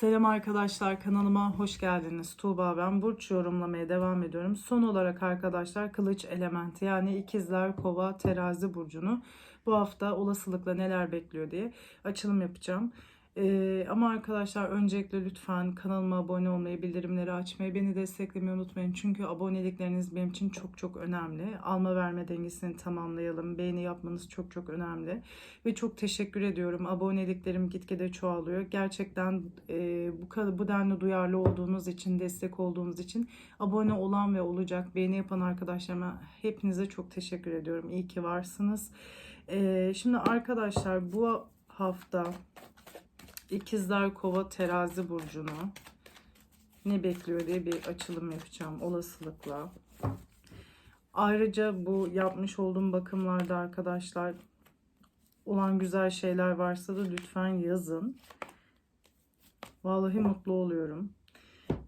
Selam arkadaşlar kanalıma hoş geldiniz. Tuğba ben Burç yorumlamaya devam ediyorum. Son olarak arkadaşlar kılıç elementi yani ikizler kova terazi burcunu bu hafta olasılıkla neler bekliyor diye açılım yapacağım. Ee, ama arkadaşlar öncelikle lütfen kanalıma abone olmayı, bildirimleri açmayı, beni desteklemeyi unutmayın. Çünkü abonelikleriniz benim için çok çok önemli. Alma verme dengesini tamamlayalım. Beğeni yapmanız çok çok önemli. Ve çok teşekkür ediyorum. Aboneliklerim gitgide çoğalıyor. Gerçekten e, bu bu denli duyarlı olduğunuz için, destek olduğunuz için abone olan ve olacak, beğeni yapan arkadaşlarıma hepinize çok teşekkür ediyorum. İyi ki varsınız. E, şimdi arkadaşlar bu hafta İkizler Kova Terazi burcunu ne bekliyor diye bir açılım yapacağım olasılıkla. Ayrıca bu yapmış olduğum bakımlarda arkadaşlar olan güzel şeyler varsa da lütfen yazın. Vallahi mutlu oluyorum.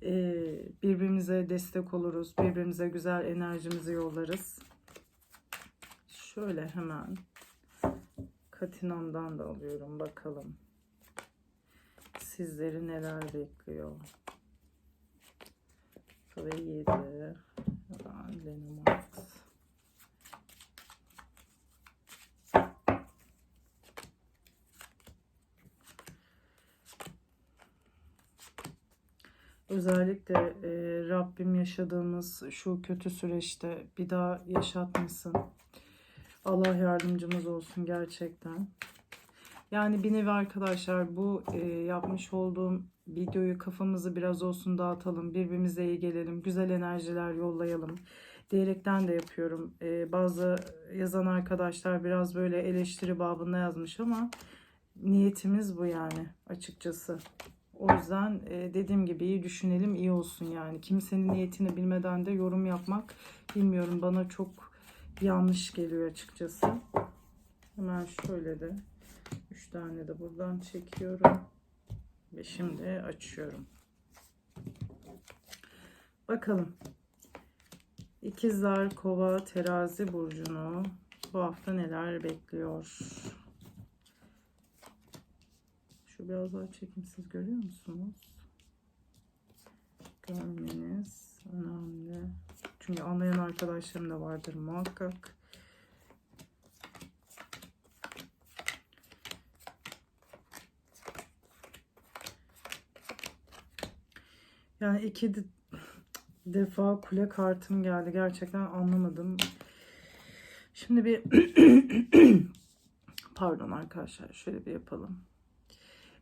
Ee, birbirimize destek oluruz. Birbirimize güzel enerjimizi yollarız. Şöyle hemen Katinam'dan da alıyorum bakalım sizleri neler bekliyor. Ve 7 Lenormand. Özellikle e, Rabbim yaşadığımız şu kötü süreçte bir daha yaşatmasın. Allah yardımcımız olsun gerçekten. Yani bir nevi arkadaşlar bu e, yapmış olduğum videoyu kafamızı biraz olsun dağıtalım. Birbirimize iyi gelelim. Güzel enerjiler yollayalım. Diyerekten de yapıyorum. E, bazı yazan arkadaşlar biraz böyle eleştiri babında yazmış ama niyetimiz bu yani açıkçası. O yüzden e, dediğim gibi iyi düşünelim iyi olsun yani. Kimsenin niyetini bilmeden de yorum yapmak bilmiyorum bana çok yanlış geliyor açıkçası. Hemen şöyle de 3 tane de buradan çekiyorum. Ve şimdi açıyorum. Bakalım. İkizler, Kova, Terazi burcunu bu hafta neler bekliyor? Şu biraz daha çekeyim siz görüyor musunuz? Görmeniz önemli. Çünkü anlayan arkadaşlarım da vardır muhakkak. Yani iki de- defa kule kartım geldi. Gerçekten anlamadım. Şimdi bir pardon arkadaşlar şöyle bir yapalım.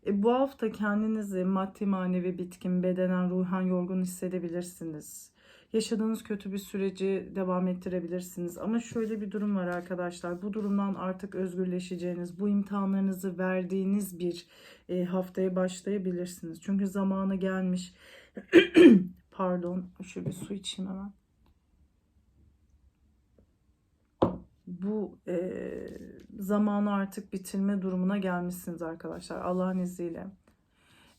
E, bu hafta kendinizi maddi manevi bitkin, bedenen, ruhen yorgun hissedebilirsiniz. Yaşadığınız kötü bir süreci devam ettirebilirsiniz. Ama şöyle bir durum var arkadaşlar. Bu durumdan artık özgürleşeceğiniz, bu imtihanlarınızı verdiğiniz bir e, haftaya başlayabilirsiniz. Çünkü zamanı gelmiş. Pardon, şöyle bir su içeyim hemen. Bu e, zamanı artık bitirme durumuna gelmişsiniz arkadaşlar Allah'ın izniyle.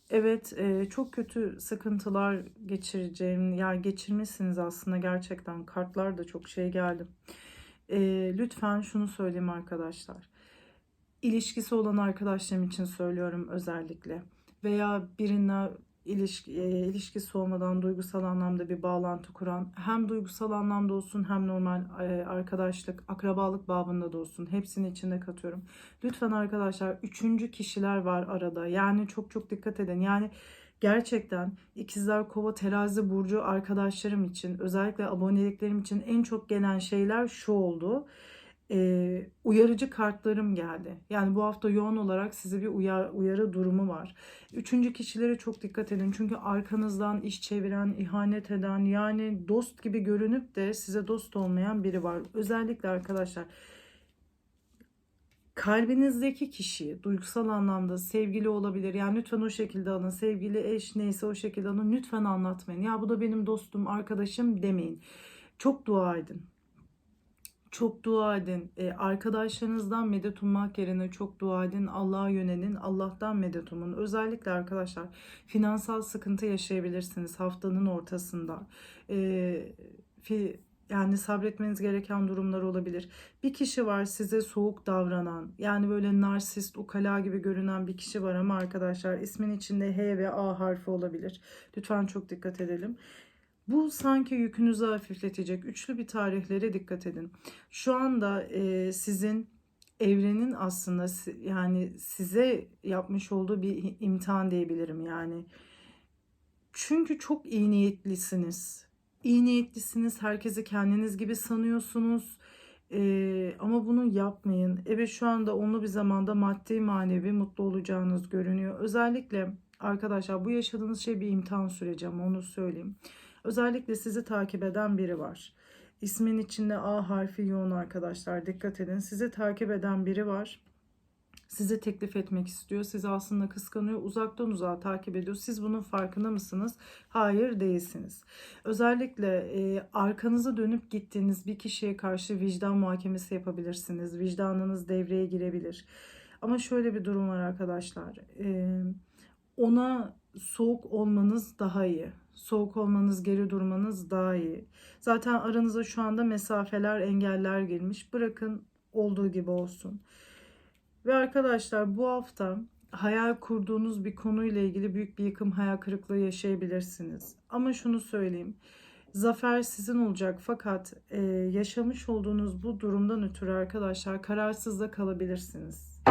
Evet, e, çok kötü sıkıntılar geçireceğim, yani geçirmişsiniz aslında gerçekten. Kartlar da çok şey geldi. E, lütfen şunu söyleyeyim arkadaşlar. İlişkisi olan arkadaşlarım için söylüyorum özellikle. Veya birine ilişki, e, ilişkisi olmadan duygusal anlamda bir bağlantı kuran hem duygusal anlamda olsun hem normal e, arkadaşlık, akrabalık babında da olsun hepsini içinde katıyorum. Lütfen arkadaşlar üçüncü kişiler var arada. Yani çok çok dikkat edin. Yani gerçekten ikizler kova terazi burcu arkadaşlarım için özellikle aboneliklerim için en çok gelen şeyler şu oldu e, uyarıcı kartlarım geldi. Yani bu hafta yoğun olarak size bir uyar, uyarı durumu var. Üçüncü kişilere çok dikkat edin. Çünkü arkanızdan iş çeviren, ihanet eden yani dost gibi görünüp de size dost olmayan biri var. Özellikle arkadaşlar kalbinizdeki kişi duygusal anlamda sevgili olabilir. Yani lütfen o şekilde alın. Sevgili eş neyse o şekilde alın. Lütfen anlatmayın. Ya bu da benim dostum, arkadaşım demeyin. Çok dua edin çok dua edin. E, arkadaşlarınızdan medet ummak yerine çok dua edin. Allah'a yönelin. Allah'tan medet umun. Özellikle arkadaşlar finansal sıkıntı yaşayabilirsiniz haftanın ortasında. E, fi, Yani sabretmeniz gereken durumlar olabilir. Bir kişi var size soğuk davranan, yani böyle narsist, ukala gibi görünen bir kişi var ama arkadaşlar ismin içinde H ve A harfi olabilir. Lütfen çok dikkat edelim. Bu sanki yükünüzü hafifletecek. Üçlü bir tarihlere dikkat edin. Şu anda e, sizin evrenin aslında yani size yapmış olduğu bir imtihan diyebilirim yani. Çünkü çok iyi niyetlisiniz. İyi niyetlisiniz. Herkesi kendiniz gibi sanıyorsunuz. Ee, ama bunu yapmayın. Evet şu anda onlu bir zamanda maddi manevi mutlu olacağınız görünüyor. Özellikle arkadaşlar bu yaşadığınız şey bir imtihan süreci ama onu söyleyeyim. Özellikle sizi takip eden biri var. İsmin içinde A harfi yoğun arkadaşlar. Dikkat edin. Sizi takip eden biri var. Size teklif etmek istiyor. Sizi aslında kıskanıyor. Uzaktan uzağa takip ediyor. Siz bunun farkında mısınız? Hayır değilsiniz. Özellikle e, arkanıza dönüp gittiğiniz bir kişiye karşı vicdan muhakemesi yapabilirsiniz. Vicdanınız devreye girebilir. Ama şöyle bir durum var arkadaşlar. E, ona soğuk olmanız daha iyi. Soğuk olmanız, geri durmanız daha iyi. Zaten aranıza şu anda mesafeler, engeller girmiş. Bırakın olduğu gibi olsun. Ve arkadaşlar bu hafta hayal kurduğunuz bir konuyla ilgili büyük bir yıkım, hayal kırıklığı yaşayabilirsiniz. Ama şunu söyleyeyim. Zafer sizin olacak fakat e, yaşamış olduğunuz bu durumdan ötürü arkadaşlar kararsız da kalabilirsiniz.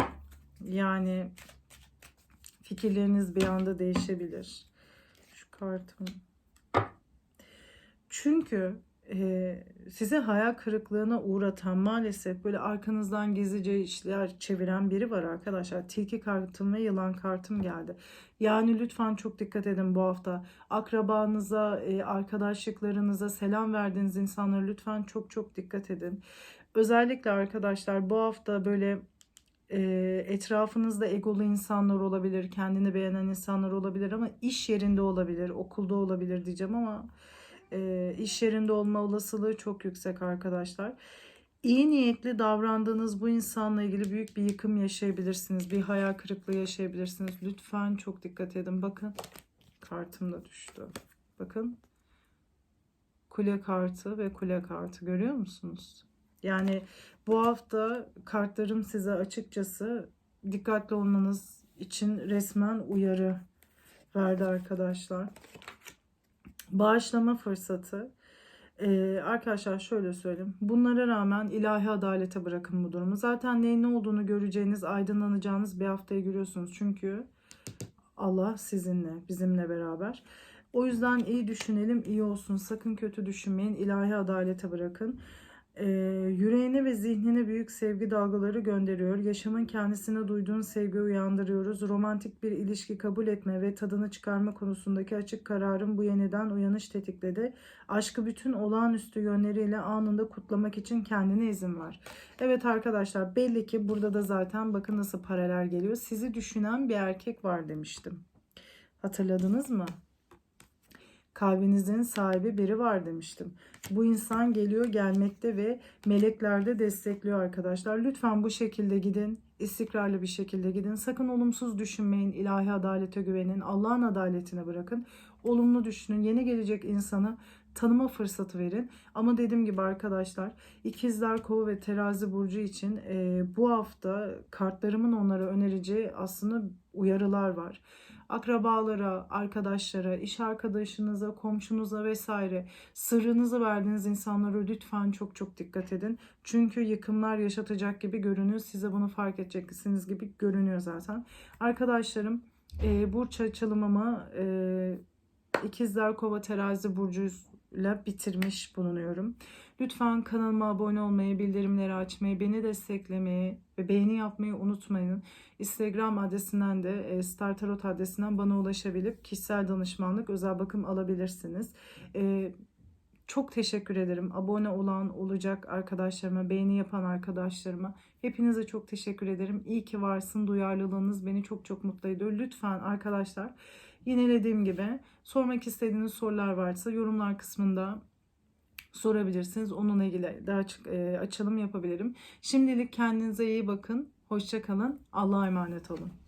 Yani fikirleriniz bir anda değişebilir. Kartım. Çünkü e, sizi hayal kırıklığına uğratan maalesef böyle arkanızdan gizlice işler çeviren biri var arkadaşlar. Tilki kartım ve yılan kartım geldi. Yani lütfen çok dikkat edin bu hafta. Akrabanıza, e, arkadaşlıklarınıza, selam verdiğiniz insanlara lütfen çok çok dikkat edin. Özellikle arkadaşlar bu hafta böyle etrafınızda egolu insanlar olabilir, kendini beğenen insanlar olabilir ama iş yerinde olabilir, okulda olabilir diyeceğim ama e, iş yerinde olma olasılığı çok yüksek arkadaşlar. İyi niyetli davrandığınız bu insanla ilgili büyük bir yıkım yaşayabilirsiniz. Bir hayal kırıklığı yaşayabilirsiniz. Lütfen çok dikkat edin. Bakın kartım da düştü. Bakın kule kartı ve kule kartı görüyor musunuz? Yani bu hafta kartlarım size açıkçası dikkatli olmanız için resmen uyarı verdi arkadaşlar. Bağışlama fırsatı. Ee, arkadaşlar şöyle söyleyeyim. Bunlara rağmen ilahi adalete bırakın bu durumu. Zaten neyin ne olduğunu göreceğiniz, aydınlanacağınız bir haftaya giriyorsunuz. Çünkü Allah sizinle, bizimle beraber. O yüzden iyi düşünelim, iyi olsun. Sakın kötü düşünmeyin. ilahi adalete bırakın. Ee, yüreğine ve zihnine büyük sevgi dalgaları gönderiyor. Yaşamın kendisine duyduğun sevgi uyandırıyoruz. Romantik bir ilişki kabul etme ve tadını çıkarma konusundaki açık kararın bu yeniden uyanış tetikledi. Aşkı bütün olağanüstü yönleriyle anında kutlamak için kendine izin var. Evet arkadaşlar belli ki burada da zaten bakın nasıl paralel geliyor. Sizi düşünen bir erkek var demiştim. Hatırladınız mı? Kalbinizin sahibi biri var demiştim. Bu insan geliyor gelmekte ve melekler de destekliyor arkadaşlar. Lütfen bu şekilde gidin. istikrarlı bir şekilde gidin. Sakın olumsuz düşünmeyin. ilahi adalete güvenin. Allah'ın adaletine bırakın. Olumlu düşünün. Yeni gelecek insanı tanıma fırsatı verin. Ama dediğim gibi arkadaşlar ikizler kova ve terazi burcu için e, bu hafta kartlarımın onlara önereceği aslında uyarılar var akrabalara, arkadaşlara, iş arkadaşınıza, komşunuza vesaire sırrınızı verdiğiniz insanlara lütfen çok çok dikkat edin. Çünkü yıkımlar yaşatacak gibi görünüyor. Size bunu fark edeceksiniz gibi görünüyor zaten. Arkadaşlarım e, burç açılımımı e, ikizler kova terazi burcuyla bitirmiş bulunuyorum. Lütfen kanalıma abone olmayı, bildirimleri açmayı, beni desteklemeyi ve beğeni yapmayı unutmayın. Instagram adresinden de e, Star Tarot adresinden bana ulaşabilip kişisel danışmanlık, özel bakım alabilirsiniz. E, çok teşekkür ederim. Abone olan olacak arkadaşlarıma, beğeni yapan arkadaşlarıma. Hepinize çok teşekkür ederim. İyi ki varsın. Duyarlılığınız beni çok çok mutlu ediyor. Lütfen arkadaşlar yinelediğim gibi sormak istediğiniz sorular varsa yorumlar kısmında sorabilirsiniz. Onunla ilgili de açık, e, açılım yapabilirim. Şimdilik kendinize iyi bakın. Hoşça kalın. Allah'a emanet olun.